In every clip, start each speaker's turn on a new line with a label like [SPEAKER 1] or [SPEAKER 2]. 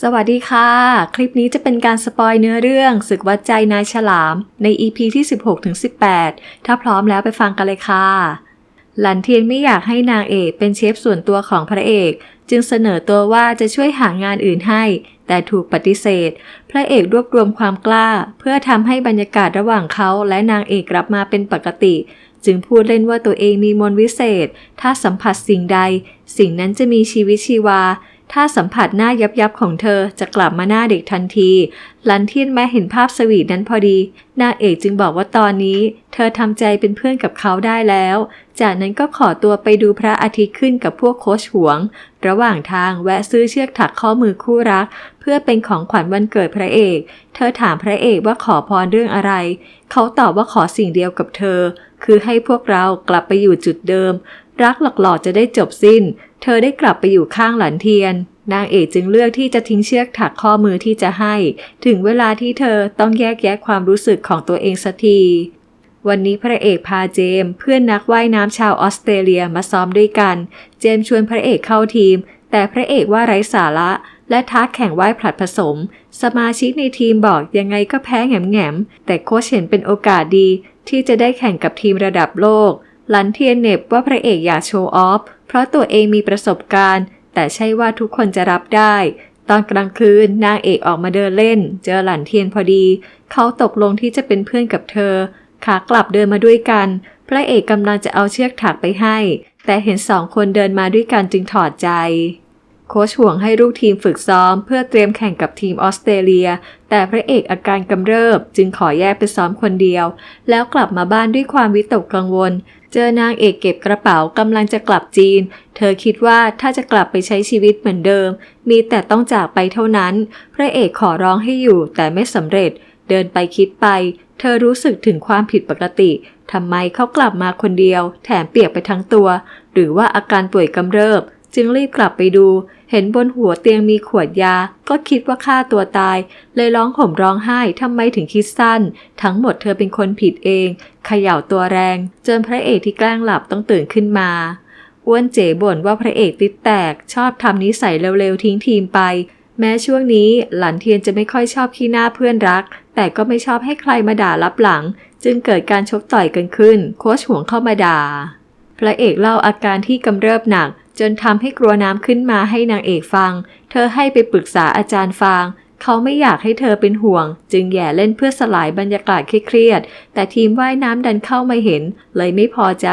[SPEAKER 1] สวัสดีค่ะ คลิปนี้จะเป็นการสปอยเนื้อเรื่องศึกวัดใจนายฉลาม ใน EP ที่ 16-18 ถ้าพร้อมแล้วไปฟังกันเลยค่ะ หลันเทียนไม่อยากให้นางเอกเป็นเชฟส่วนตัวของพระเอก จึงเสนอตัวว่าจะช่วยหางานอื่นให้ แต่ถูกปฏิเสธ พระเอกรวบรวมความกล้า เพื่อทำให้บรรยากาศระหว่างเขาและนางเอกกลับมาเป็นปกติ จึงพูดเล่นว่าตัวเองมีมนต์วิเศษ ถ้าสัมผัสสิ่งใด สิ่งนั้นจะมีชีวิตชีวา ถ้าสัมผัสหน้ายับยับของเธอจะกลับมาหน้าเด็กทันที ลันเทียนแม้เห็นภาพสวีทนั้นพอดี นางเอกจึงบอกว่าตอนนี้ เธอทำใจเป็นเพื่อนกับเขาได้แล้ว จากนั้นก็ขอตัวไปดูพระอาทิตย์ขึ้นกับพวกโคชหวง ระหว่างทางแวะซื้อเชือกถักข้อมือคู่รัก เพื่อเป็นของขวัญวันเกิดพระเอก เธอถามพระเอกว่าขอพรเรื่องอะไร เขาตอบว่าขอสิ่งเดียวกับเธอ คือให้พวกเรากลับไปอยู่จุดเดิม รักหลอกๆจะได้จบสิ้น เธอได้กลับไปอยู่ข้างหลันเทียน นางเอกจึงเลือกที่จะทิ้งเชือกถักข้อมือที่จะให้ ถึงเวลาที่เธอต้องแยกแยะความรู้สึกของตัวเองสักทีวันนี้พระเอกพาเจม เพื่อนนักว่ายน้ำชาวออสเตรเลียมาซ้อมด้วยกัน เจมชวนพระเอกเข้าทีม แต่พระเอกว่าไร้สาระ และท้าแข่งว่ายผลัดผสม สมาชิกในทีมบอกยังไงก็แพ้แง่มๆแต่โค้ชเห็นเป็นโอกาสดี ที่จะได้แข่งกับทีมระดับโลก หลันเทียนเน็บว่าพระเอกอยากโชว์ออฟ เพราะตัวเองมีประสบการณ์ แต่ใช่ว่าทุกคนจะรับได้ ตอนกลางคืนนางเอกออกมาเดินเล่น เจอหลันเทียนพอดี เขาตกลงที่จะเป็นเพื่อนกับเธอ ขากลับเดินมาด้วยกัน พระเอกกำลังจะเอาเชือกถักไปให้ แต่เห็นสองคนเดินมาด้วยกันจึงถอดใจ โค้ชห่วงให้ลูกทีมฝึกซ้อม เพื่อเตรียมแข่งกับทีมออสเตรเลีย แต่พระเอกอาการกำเริบจึงขอแยกไปซ้อมคนเดียว แล้วกลับมาบ้านด้วยความวิตกกังวล เจอนางเอกเก็บกระเป๋ากำลังจะกลับจีน เธอคิดว่าถ้าจะกลับไปใช้ชีวิตเหมือนเดิม มีแต่ต้องจากไปเท่านั้น พระเอกขอร้องให้อยู่แต่ไม่สำเร็จ เดินไปคิดไป เธอรู้สึกถึงความผิดปกติทำไมเขากลับมาคนเดียว แถมเปียกไปทั้งตัว หรือว่าอาการป่วยกำเริบ จึงรีบกลับไปดู เห็นบนหัวเตียงมีขวดยา ก็คิดว่าฆ่าตัวตาย เลยร้องห่มร้องไห้ทำไมถึงคิดสั้น ทั้งหมดเธอเป็นคนผิดเองเขย่าตัวแรง จนพระเอกที่แกล้งหลับต้องตื่นขึ้นมาอ้วนเจ๋บ่นว่าพระเอกติดแตก ชอบทำนิสัยเร็วๆทิ้งทีมไป แม้ช่วงนี้หลันเทียนจะไม่ค่อยชอบขี้หน้าเพื่อนรัก แต่ก็ไม่ชอบให้ใครมาด่ารับหลัง จึงเกิดการชกต่อยกันขึ้น โค้ชห่วงเข้ามาด่า พระเอกเล่าอาการที่กำเริบหนัก จนทำให้กลัวน้ำขึ้นมาให้นางเอกฟัง เธอให้ไปปรึกษาอาจารย์ฟาง เขาไม่อยากให้เธอเป็นห่วง จึงแย่เล่นเพื่อสลายบรรยากาศเครียด แต่ทีมว่ายน้ำดันเข้ามาเห็น เลยไม่พอใจ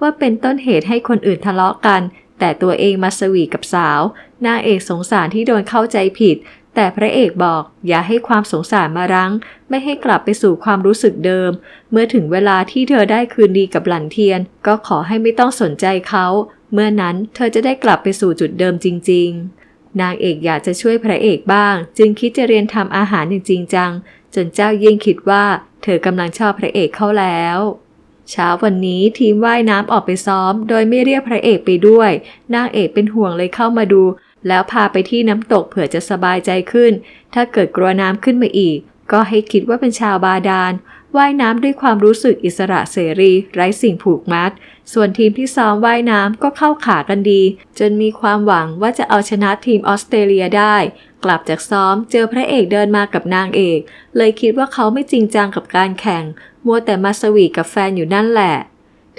[SPEAKER 1] ว่าเป็นต้นเหตุให้คนอื่นทะเลาะกัน แต่ตัวเองมาสวีกับสาว นางเอกสงสารที่โดนเข้าใจผิด แต่พระเอกบอกอย่าให้ความสงสารมารั้ง ไม่ให้กลับไปสู่ความรู้สึกเดิม เมื่อถึงเวลาที่เธอได้คืนดีกับหลันเทียน ก็ขอให้ไม่ต้องสนใจเขา เมื่อนั้นเธอจะได้กลับไปสู่จุดเดิมจริง ๆ นางเอกอยากจะช่วยพระเอกบ้าง จึงคิดจะเรียนทำอาหารอย่างจริงจัง จนเจ้ายิ่งคิดว่า เธอกำลังชอบพระเอกเข้าแล้วเช้าวันนี้ทีมว่ายน้ำออกไปซ้อม โดยไม่เรียกพระเอกไปด้วย นางเอกเป็นห่วงเลยเข้ามาดู แล้วพาไปที่น้ำตกเผื่อจะสบายใจขึ้น ถ้าเกิดกลัวน้ำขึ้นมาอีก ก็ให้คิดว่าเป็นชาวบาดาล ว่ายน้ำด้วยความรู้สึกอิสระเสรี ไร้สิ่งผูกมัด ส่วนทีมที่ซ้อมว่ายน้ำก็เข้าขากันดี จนมีความหวังว่าจะเอาชนะทีมออสเตรเลียได้ กลับจากซ้อมเจอพระเอกเดินมากับนางเอก เลยคิดว่าเขาไม่จริงจังกับการแข่ง มัวแต่มาสวีกับแฟนอยู่นั่นแหละ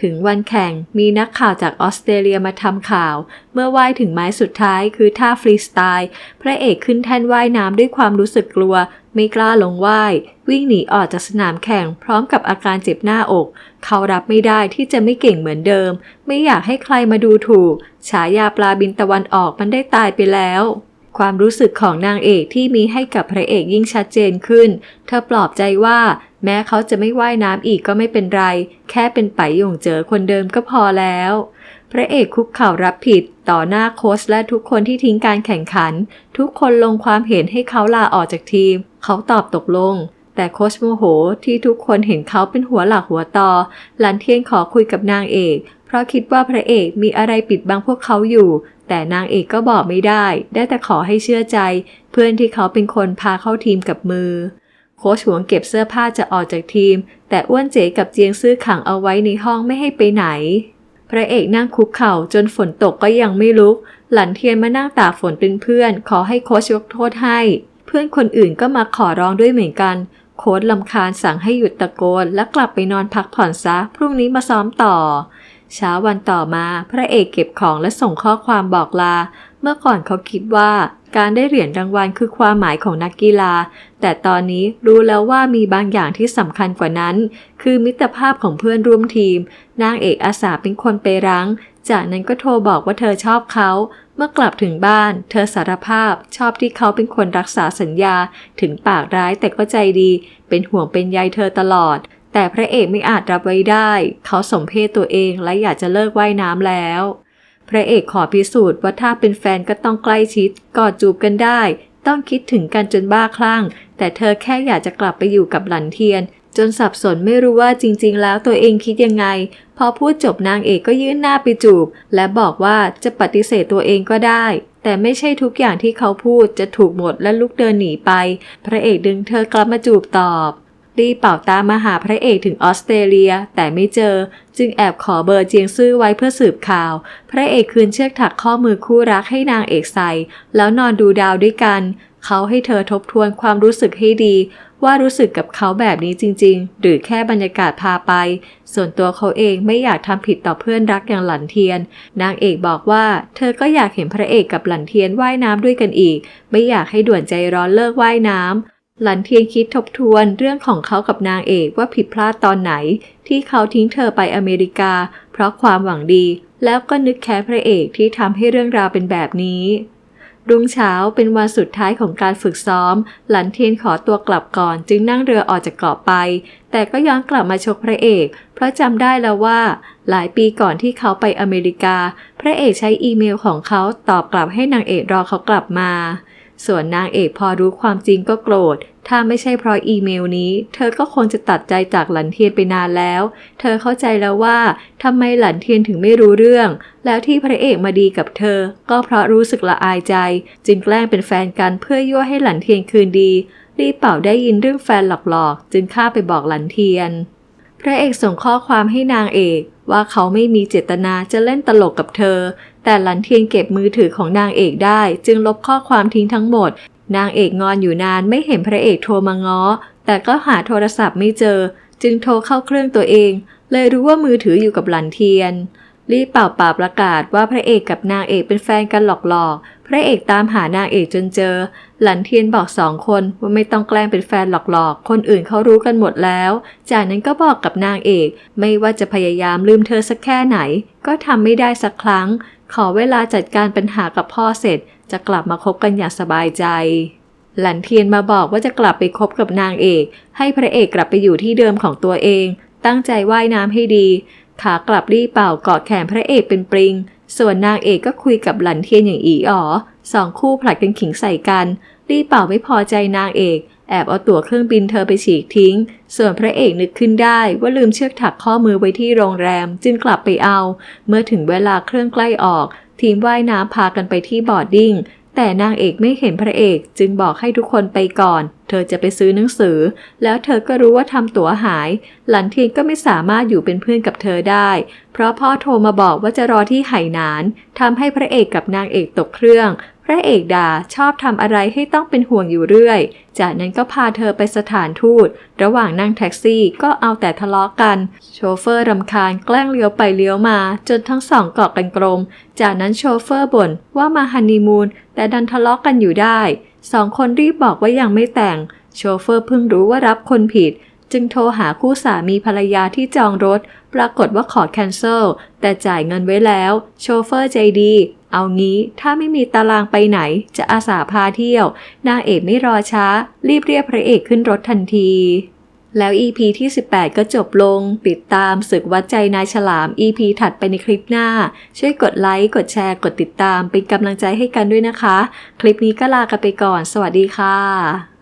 [SPEAKER 1] ถึงวันแข่งมีนักข่าวจากออสเตรเลียมาทำข่าว เมื่อว่ายถึงไม้สุดท้ายคือท่าฟรีสไตล์ พระเอกขึ้นแท่นว่ายน้ำด้วยความรู้สึกกลัว ไม่กล้าลงว่าย วิ่งหนีออกจากสนามแข่งพร้อมกับอาการเจ็บหน้าอก เขารับไม่ได้ที่จะไม่เก่งเหมือนเดิม ไม่อยากให้ใครมาดูถูก ฉายาปลาบินตะวันออกมันได้ตายไปแล้ว ความรู้สึกของนางเอกที่มีให้กับพระเอกยิ่งชัดเจนขึ้น เธอปลอบใจว่า แม้เขาจะไม่ว่ายน้ำอีกก็ไม่เป็นไร แค่เป็นไปหยงเจอคนเดิมก็พอแล้ว พระเอกคุกเข่ารับผิด ต่อหน้าโค้ชและทุกคนที่ทิ้งการแข่งขัน ทุกคนลงความเห็นให้เขาลาออกจากทีม เขาตอบตกลงแต่โค้ชโมโหที่ทุกคนเห็นเขาเป็นหัวหลักหัวต่อ หลันเทียนขอคุยกับนางเอก เพราะคิดว่าพระเอกมีอะไรปิดบังพวกเขาอยู่ แต่นางเอกก็บอกไม่ได้ ได้แต่ขอให้เชื่อใจ เพื่อนที่เขาเป็นคนพาเข้าทีมกับมือ โค้ชหวงเก็บเสื้อผ้าจะออกจากทีม แต่อ้วนเจ๋กับเจียงซื้อขังเอาไว้ในห้องไม่ให้ไปไหน พระเอกนั่งคุกเข่าจนฝนตกก็ยังไม่ลุก หลันเทียนมานั่งตากฝนเป็นเพื่อน ขอให้โค้ชยกโทษให้ เพื่อนคนอื่นก็มาขอร้องด้วยเหมือนกัน โค้ชลำคาญสั่งให้หยุดตะโกนและกลับไปนอนพักผ่อนซะ พรุ่งนี้มาซ้อมต่อ เช้าวันต่อมาพระเอกเก็บของและส่งข้อความบอกลา เมื่อก่อนเขาคิดว่าการได้เหรียญรางวัลคือความหมายของนักกีฬา แต่ตอนนี้รู้แล้วว่ามีบางอย่างที่สำคัญกว่านั้น คือมิตรภาพของเพื่อนร่วมทีม นางเอกอาสาเป็นคนไปรั้ง จากนั้นก็โทรบอกว่าเธอชอบเขา เมื่อกลับถึงบ้าน เธอสารภาพ ชอบที่เขาเป็นคนรักษาสัญญา ถึงปากร้ายแต่ก็ใจดี เป็นห่วงเป็นใยเธอตลอด แต่พระเอกไม่อาจรับไว้ได้ เขาสมเพศตัวเองและอยากจะเลิกว่ายน้ำแล้ว พระเอกขอพิสูจน์ว่าถ้าเป็นแฟนก็ต้องใกล้ชิดกอดจูบกันได้ ต้องคิดถึงกันจนบ้าคลั่ง แต่เธอแค่อยากจะกลับไปอยู่กับหลันเทียน จนสับสนไม่รู้ว่าจริง ๆ แล้วตัวเองคิดยังไง พอพูดจบนางเอกก็ยื่นหน้าไปจูบ และบอกว่าจะปฏิเสธตัวเองก็ได้แต่ไม่ใช่ทุกอย่างที่เขาพูดจะถูกหมดและลุกเดินหนีไป พระเอกดึงเธอกลับมาจูบตอบ รีบเป่าตามมาหาพระเอกถึงออสเตรเลีย แต่ไม่เจอ จึงแอบขอเบอร์เจียงซื่อไว้เพื่อสืบข่าว พระเอกคืนเชือกถักข้อมือคู่รักให้นางเอกใส่ แล้วนอนดูดาวด้วยกัน เขาให้เธอทบทวนความรู้สึกให้ดี ว่ารู้สึกกับเขาแบบนี้จริง ๆ หรือแค่บรรยากาศพาไป ส่วนตัวเขาเองไม่อยากทำผิดต่อเพื่อนรักอย่างหลันเทียน นางเอกบอกว่า เธอก็อยากเห็นพระเอกกับหลันเทียนว่ายน้ำด้วยกันอีก ไม่อยากให้ด่วนใจร้อนเลิกว่ายน้ำ หลันเทียนคิดทบทวนเรื่องของเขากับนางเอกว่าผิดพลาดตอนไหน ที่เขาทิ้งเธอไปอเมริกา เพราะความหวังดี แล้วก็นึกแค้นพระเอกที่ทำให้เรื่องราวเป็นแบบนี้ รุ่งเช้าเป็นวันสุดท้ายของการฝึกซ้อม หลันเทียนขอตัวกลับก่อน จึงนั่งเรือออกจากเกาะไป แต่ก็ย้อนกลับมาชกพระเอก เพราะจำได้แล้วว่า หลายปีก่อนที่เขาไปอเมริกา พระเอกใช้อีเมลของเขาตอบกลับให้นางเอกรอเขากลับมา ส่วนนางเอกพอรู้ความจริงก็โกรธ ถ้าไม่ใช่เพราะอีเมลนี้ เธอก็คงจะตัดใจจากหลันเทียนไปนานแล้ว เธอเข้าใจแล้วว่าทำไมหลันเทียนถึงไม่รู้เรื่อง แล้วที่พระเอกมาดีกับเธอ ก็เพราะรู้สึกละอายใจ จึงแกล้งเป็นแฟนกันเพื่อยั่วให้หลันเทียนคืนดี รีเป่าได้ยินเรื่องแฟนหลอกๆ จึงข้าไปบอกหลันเทียน พระเอกส่งข้อความให้นางเอกว่าเขาไม่มีเจตนาจะเล่นตลกกับเธอ แต่หลันเทียนเก็บมือถือของนางเอกได้ จึงลบข้อความทิ้งทั้งหมด นางเอกงอนอยู่นานไม่เห็นพระเอกโทรมาง้อ แต่ก็หาโทรศัพท์ไม่เจอ จึงโทรเข้าเครื่องตัวเอง เลยรู้ว่ามือถืออยู่กับหลันเทียนรีบเป่าป่าประกาศว่าพระเอกกับนางเอกเป็นแฟนกันหลอกๆ พระเอกตามหานางเอกจนเจอ หลันเทียนบอกสองคนว่าไม่ต้องแกล้งเป็นแฟนหลอกๆ คนอื่นเขารู้กันหมดแล้ว จากนั้นก็บอกกับนางเอก ไม่ว่าจะพยายามลืมเธอสักแค่ไหน ก็ทำไม่ได้สักครั้ง ขอเวลาจัดการปัญหากับพ่อเสร็จ จะกลับมาคบกันอย่างสบายใจ หลันเทียนมาบอกว่าจะกลับไปคบกับนางเอก ให้พระเอกกลับไปอยู่ที่เดิมของตัวเอง ตั้งใจว่ายน้ำให้ดี ขากลับรีบเป่าเกาะแขนพระเอกเป็นปริง ส่วนนางเอกก็คุยกับหลันเทียนอย่างอีอ๋อสองคู่ผลัดกันขิงใส่กัน รีบเป่าไม่พอใจนางเอก แอบเอาตั๋วเครื่องบินเธอไปฉีกทิ้ง ส่วนพระเอกนึกขึ้นได้ว่าลืมเชือกถักข้อมือไว้ที่โรงแรมจึงกลับไปเอา เมื่อถึงเวลาเครื่องใกล้ออก ทีมว่ายน้ำพากันไปที่บอร์ดดิ้งแต่นางเอกไม่เห็นพระเอกจึงบอกให้ทุกคนไปก่อน เธอจะไปซื้อหนังสือ แล้วเธอก็รู้ว่าทำตั๋วหาย หลันเทียนก็ไม่สามารถอยู่เป็นเพื่อนกับเธอได้ เพราะพ่อโทรมาบอกว่าจะรอที่ไหหนานทำให้พระเอกกับนางเอกตกเครื่อง พระเอกดาชอบทำอะไรให้ต้องเป็นห่วงอยู่เรื่อย จากนั้นก็พาเธอไปสถานทูต ระหว่างนั่งแท็กซี่ก็เอาแต่ทะเลาะกัน โชเฟอร์รำคาญแกล้งเลี้ยวไปเลี้ยวมา จนทั้งสองเกาะกันกลม จากนั้นโชเฟอร์บ่นว่ามาฮันนีมูนแต่ดันทะเลาะกันอยู่ได้สองคนรีบบอกว่ายังไม่แต่ง โชเฟอร์เพิ่งรู้ว่ารับคนผิด จึงโทรหาคู่สามีภรรยาที่จองรถ ปรากฏว่าขอแคนเซิลแต่จ่ายเงินไว้แล้ว โชเฟอร์ใจดี เอางี้ถ้าไม่มีตารางไปไหนจะอาสาพาเที่ยว นางเอกไม่รอช้า รีบเรียกพระเอกขึ้นรถทันที แล้ว EP ที่ 18 ก็จบลง ติดตามศึกวัดใจนายฉลาม EP ถัดไปในคลิปหน้า ช่วยกดไลค์ กดแชร์ กดติดตาม เป็นกำลังใจให้กันด้วยนะคะ คลิปนี้ก็ลากันไปก่อน สวัสดีค่ะ